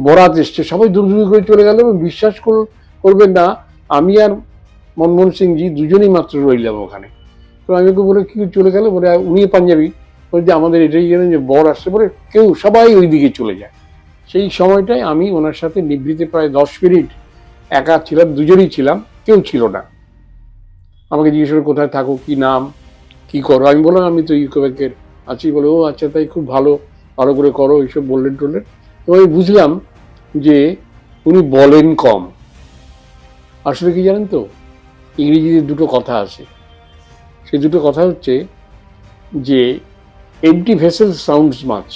বরাত এসছে, সবাই দূর দূর করে চলে গেল এবং বিশ্বাস কর- করবেন না, আমি আর মনমোহন সিংজি দুজনেই মাত্র রইলাম ওখানে। তো আমি ওকে বলে, কি চলে গেল? বলে উনি পাঞ্জাবি। বলে, যে আমাদের এটাই জানেন যে বর আসছে। বলে, কেউ, সবাই ওই দিকে চলে যায়। সেই সময়টায় আমি ওনার সাথে নিবৃত্তে প্রায় দশ মিনিট একা ছিলাম, দুজনেই ছিলাম, কেউ ছিল না। আমাকে জিজ্ঞেস করে, কোথায় থাকো? কি নাম? কি করো? আমি বললাম, আমি তো ইউকো ব্যাংকের আছি। বলে, ও আচ্ছা তাই খুব ভালো ভালো করে করো। এইসব বললেন টললেন এবং আমি বুঝলাম যে উনি বলেন কম। আসলে কি জানেন তো? ইংরেজিতে দুটো কথা আছে। সে দুটো কথা হচ্ছে যে এমটি ভেসেল সাউন্ডস মাছ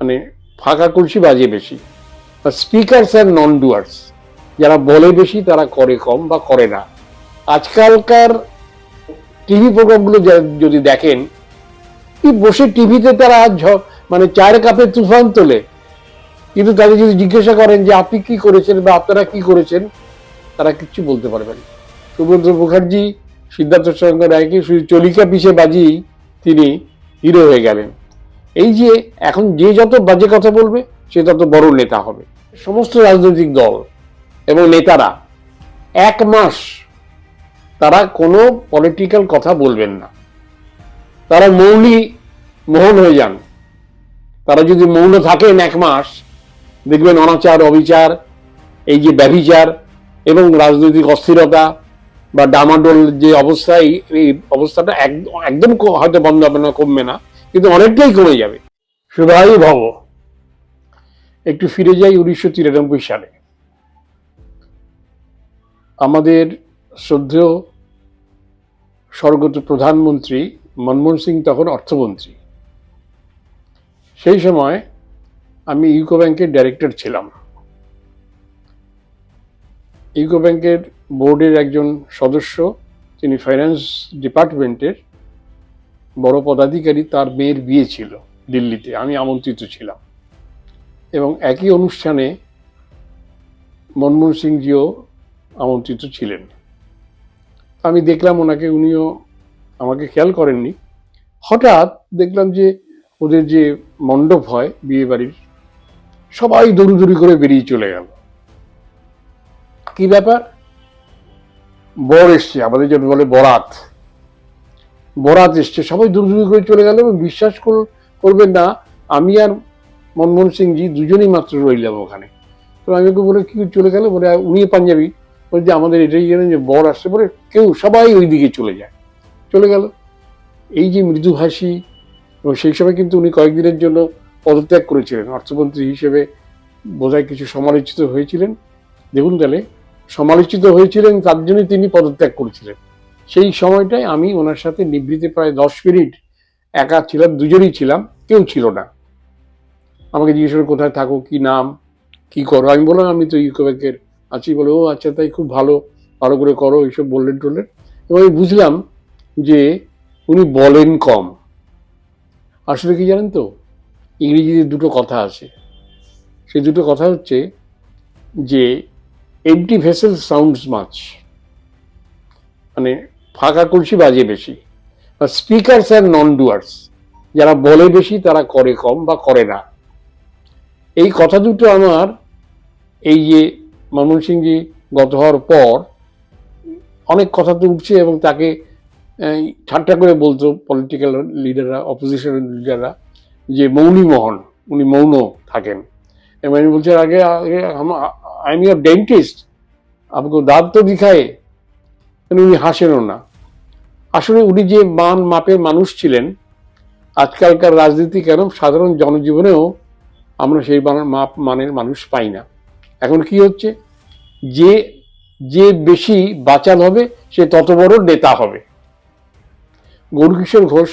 মানে ফাঁকা কলসি বাজে বেশি। স্পিকারস আর নন ডুয়ার্স যারা বলে বেশি, তারা করে কম বা করে না। আজকালকার টিভি প্রোগ্রামগুলো যদি দেখেন বসে টিভিতে তারা মানে চায়ের কাপে তুফান তোলে। কিন্তু তাদের যদি জিজ্ঞাসা করেন যে আপনি কি করেছেন বা আপনারা কি করেছেন, তারা কিচ্ছু বলতে পারবেন। সুব্রত মুখার্জি, সিদ্ধার্থ সঙ্গে রায়কে শুধু চলিকা পিছে বাজি তিনি হিরো হয়ে গেলেন। এই যে এখন যে যত বাজে কথা বলবে, সে তত বড় নেতা হবে। সমস্ত রাজনৈতিক দল এবং নেতারা এক মাস তারা কোনো পলিটিক্যাল কথা বলবেন না। তারা মৌলি মোহন হয়ে যান। তারা যদি মৌন থাকেন এক মাস দেখবেন অনাচার, অবিচার, এই যে ব্যভিচার এবং রাজনৈতিক অস্থিরতা বা ডামাডোল যে অবস্থা, এই অবস্থাটা একদম হয়তো বন্ধ হবে না, কমবে না, কিন্তু অনেকটাই কমে যাবে। শুভাই ভব, একটু ফিরে যাই উনিশশো তিরানব্বই সালে। আমাদের শ্রদ্ধেয় স্বর্গত প্রধানমন্ত্রী মনমোহন সিং তখন অর্থমন্ত্রী। সেই সময় আমি ইউকো ব্যাংকের ডাইরেক্টর ছিলাম। ইউকো ব্যাংকের বোর্ডের একজন সদস্য, তিনি ফাইন্যান্স ডিপার্টমেন্টের বড় পদাধিকারী, তার মেয়ের বিয়ে ছিল দিল্লিতে, আমি আমন্ত্রিত ছিলাম। এবং একই অনুষ্ঠানে মনমোহন সিংজিও আমন্ত্রিত ছিলেন। আমি দেখলাম ওনাকে, উনিও আমাকে খেয়াল করেননি। হঠাৎ দেখলাম যে ওদের যে মণ্ডপ হয় বিয়ে বাড়ির সবাই দৌড়ি করে বেরিয়ে চলে গেল। কি ব্যাপার? বর এসছে, আমাদের যেটা বলে বরাত। বরাত এসছে, সবাই দৌড়ি করে চলে গেল এবং বিশ্বাস কর- করবেন না, আমি আর মনমোহন সিংজি দুজনেই মাত্র রইলাম ওখানে। তো আমি ওকে বলে, কি চলে গেল? বলে, উনি পাঞ্জাবি। বলে, যে আমাদের এটাই জানেন যে বর আসছে। বলে, কেউ, সবাই ওই দিকে চলে যায়। চলে গেল। এই যে মৃদুভাষী এবং সেই সময় কিন্তু উনি কয়েকদিনের জন্য পদত্যাগ করেছিলেন। অর্থমন্ত্রী হিসেবে বোধহয় কিছু সমালোচিত হয়েছিলেন। দেখুন তাহলে, সমালোচিত হয়েছিলেন তার জন্য তিনি পদত্যাগ করেছিলেন। সেই সময়টায় আমি ওনার সাথে নিবৃত্তে প্রায় দশ মিনিট একা ছিলাম, দুজনেই ছিলাম, কেউ ছিল না। আমাকে জিজ্ঞেস করে কোথায় থাকো, কি নাম, কি করো? আমি বললাম, আমি তো ইউকো ব্যাংকের আছি। বলে, ও আচ্ছা তাই খুব ভালো ভালো করে করো, এইসব বললেন টললেন। এবং আমি বুঝলাম যে উনি বলেন কম। আসলে কি জানেন তো ইংরেজিতে দুটো কথা আছে। সেই দুটো কথা হচ্ছে যে এমটি ভেসেল সাউন্ডস মাছ মানে ফাঁকা কলসি বাজে বেশি। স্পিকারস আর নন ডুয়ার্স যারা বলে বেশি, তারা করে কম বা করে না। এই কথা দুটো আমার, এই যে মনমোহন সিংজি গত হওয়ার পর, অনেক কথা তো উঠছে এবং তাকে ঠাট্টা করে বলতো পলিটিক্যাল লিডাররা অপোজিশন লিডাররা যে মৌনী মোহন, উনি মৌন থাকেন। এবং আমি বলছি আগে আগে আই এম ইয়ার ডেন্টিস্ট। আপনাকে দাঁত তো দিখায়। উনি হাসেনও না। আসলে উনি যে মান মাপের মানুষ ছিলেন, আজকালকার রাজনীতি কেন সাধারণ জনজীবনেও আমরা সেই মাপ, মানের মানুষ পাই না। এখন কি হচ্ছে? যে যে বেশি বাঁচাল হবে, সে তত বড় নেতা হবে। গৌরকিশোর ঘোষ,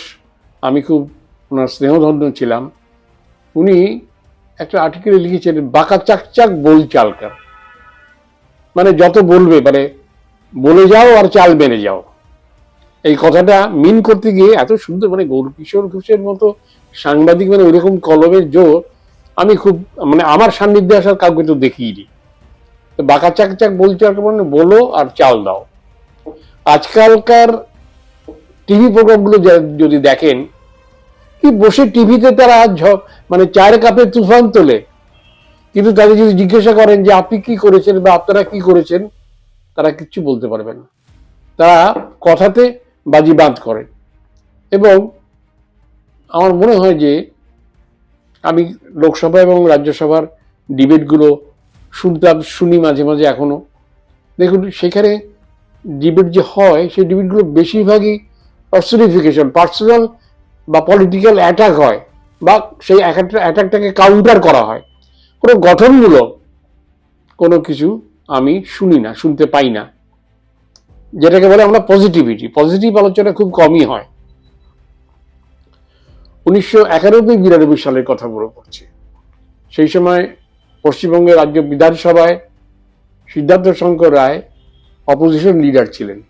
আমি খুব ওনার স্নেহধন্য ছিলাম। উনি একটা আর্টিকেলে লিখেছেন, বাঁকা চাকচাক বল চালকার। মানে যত বলবে মানে বলে যাও আর চাল মেনে যাও। এই কথাটা মিন করতে গিয়ে এত সুন্দর মানে গৌরকিশোর ঘোষের মতো সাংবাদিক মানে ওইরকম কলমের জোর, আমি খুব মানে আমার সান্নিধ্যে আসার কাউকে তো দেখিনি তো বাঁকা চাকচাক বলছে মানে বলো আর চাল দাও। আজকালকার টিভি প্রোগ্রামগুলো যদি দেখেন কি বসে টিভিতে তারা মানে চায়ের কাপে তুফান তোলে। কিন্তু তাদের যদি জিজ্ঞাসা করেন যে আপনি কি করেছেন বা আপনারা কি করেছেন, তারা কিচ্ছু বলতে পারবেন না। তারা কথাতে বাজি বাঁধ করেন এবং আমার মনে হয় যে আমি লোকসভা এবং রাজ্যসভার ডিবেটগুলো শুনতাম, শুনি মাঝে মাঝে এখনও দেখুন, সেখানে ডিবেট যে হয়, সেই ডিবেটগুলো বেশিরভাগই পার্সোনিফিকেশন পার্সোনাল বা পলিটিক্যাল অ্যাটাক হয় বা সেই অ্যাটাকটাকে কাউন্টার করা হয়। কোনো গঠনমূলক কোনো কিছু আমি শুনি না, শুনতে পাই না। যেটাকে বলে আমরা পজিটিভিটি পজিটিভ আলোচনা খুব কমই হয়। উনিশশো একানব্বই বিরানব্বই সালের কথা মনে পড়ছে সেই সময় পশ্চিমবঙ্গের রাজ্য বিধানসভায় সিদ্ধার্থ শঙ্কর রায় অপোজিশন লিডার ছিলেন।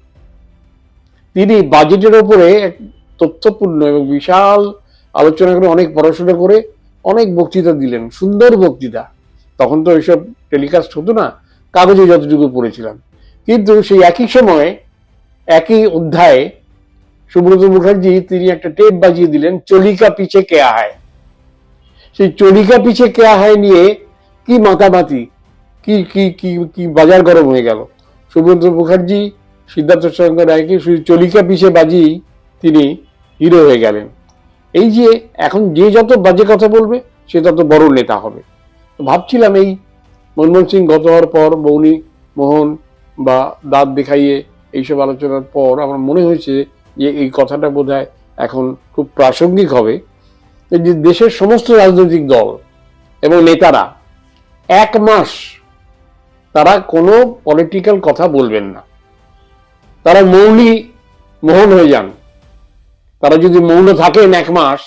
তিনি বাজেটের ওপরে তথ্যপূর্ণ এবং বিশাল আলোচনা করে, অনেক পড়াশোনা করে, অনেক বক্তৃতা দিলেন, সুন্দর বক্তৃতা। তখন তো এইসব টেলিকাস্ট হতো না, কাগজে যতটুকু পড়েছিলাম। কিন্তু সেই একই সময়ে, একই অধ্যায়ে সুব্রত মুখার্জি, তিনি একটা টেপ বাজিয়ে দিলেন, চলিকা পিছে কেয়া হয় সেই চলিকা পিছে কেয়া হয় নিয়ে কি মাতামাতি, কি কি কি কি বাজার গরম হয়ে গেল। সুব্রত মুখার্জি, সিদ্ধার্থ শঙ্কর রায়কে শুধু চলিকা পিছে বাজিয়েই তিনি হিরো হয়ে গেলেন। এই যে এখন যে যত বাজে কথা বলবে, সে তত বড় নেতা হবে। ভাবছিলাম এই মনমোহন সিং গত হওয়ার পর মৌনী মোহন বা দাঁত দেখাইয়ে এইসব আলোচনার পর আমার মনে হয়েছে যে এই কথাটা বোধহয় এখন খুব প্রাসঙ্গিক হবে। যে দেশের সমস্ত রাজনৈতিক দল এবং নেতারা এক মাস তারা কোনো পলিটিক্যাল কথা বলবেন না। তারা মৌনী মোহন হয়ে যান। তারা যদি মৌন থাকেন এক মাস,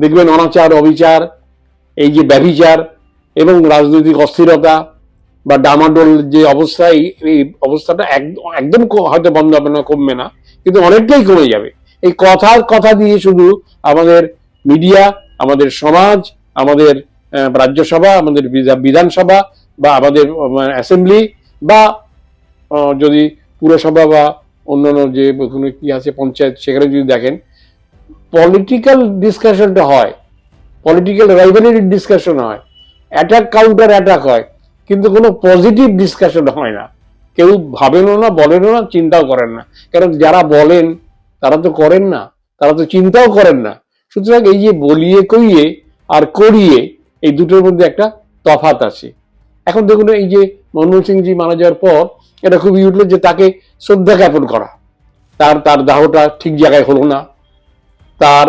দেখবেন অনাচার, অবিচার, এই যে ব্যভিচার এবং রাজনৈতিক অস্থিরতা বা ডামাডোল যে অবস্থা, এই- অবস্থাটা একদম হয়তো বন্ধ হবে না, কমবে না, কিন্তু অনেকটাই কমে যাবে। এই কথার কথা দিয়ে শুধু আমাদের মিডিয়া, আমাদের সমাজ, আমাদের রাজ্যসভা, আমাদের বিধা- বিধানসভা বা আমাদের অ্যাসেম্বলি বা যদি পুরসভা বা অন্যান্য যে কোনো কি আছে, পঞ্চায়েত, সেখানে যদি দেখেন পলিটিক্যাল ডিসকাশনটা হয় পলিটিক্যাল রাইভালিটির ডিসকাশন হয় অ্যাটাক কাউন্টার অ্যাটাক হয়, কিন্তু কোনো পজিটিভ ডিসকাশন হয় না। কেউ ভাবেনও না, বলেনও না, চিন্তাও করেন না। কারণ যারা বলেন, তারা তো করেন না, তারা তো চিন্তাও করেন না। সুতরাং এই যে বলিয়ে কইয়ে আর করিয়ে, এই দুটোর মধ্যে একটা তফাত আছে। এখন দেখুন এই যে মনমোহন সিংজি মারা যাওয়ার পর, এটা খুবই উঠল যে তাকে শ্রদ্ধা জ্ঞাপন করা। তার তার দাহটা ঠিক জায়গায় হলো না। তার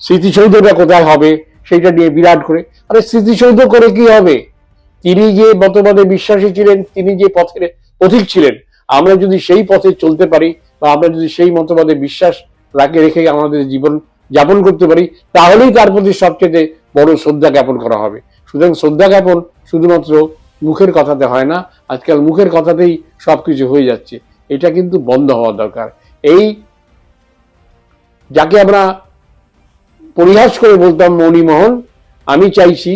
স্মৃতিসৌধটা কোথায় হবে সেটা নিয়ে বিরাট করে। আরে স্মৃতিসৌধ করে কি হবে? তিনি যে মতবাদে বিশ্বাসী ছিলেন, তিনি যে পথের পথিক ছিলেন, আমরা যদি সেই পথে চলতে পারি বা আমরা যদি সেই মতবাদে বিশ্বাস রাখে রেখে আমাদের জীবন যাপন করতে পারি, তাহলেই তার প্রতি সবচেয়ে বড় শ্রদ্ধা জ্ঞাপন করা হবে। সুতরাং শ্রদ্ধা জ্ঞাপন শুধুমাত্র মুখের কথাতে হয় না, আজকাল মুখের কথাতেই সবকিছু হয়ে যাচ্ছে। এটা কিন্তু বন্ধ হওয়া দরকার। এই যাকে আমরা পরিহাস করে বলতাম মণিমোহন, আমি চাইছি,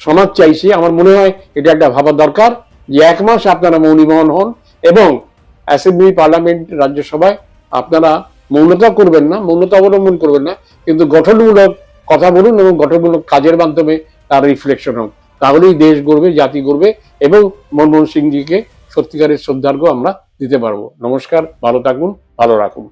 সমাজ চাইছি, আমার মনে হয় এটা একটা ভাবার দরকার যে এক মাস আপনারা মৌনীমোহন হন এবং অ্যাসেম্বলি পার্লামেন্ট রাজ্যসভায় আপনারা মৌনতা করবেন না, মৌনতা অবলম্বন করবেন না, কিন্তু গঠনমূলক কথা বলুন এবং গঠনমূলক কাজের মাধ্যমে তার রিফ্লেকশন হোক। তাহলেই দেশ গড়বে, জাতি গড়বে এবং মনমোহন সিংজিকে সত্যিকারের শ্রদ্ধার্ঘ্য আমরা দিতে পারব। নমস্কার, ভালো থাকুন, ভালো রাখুন।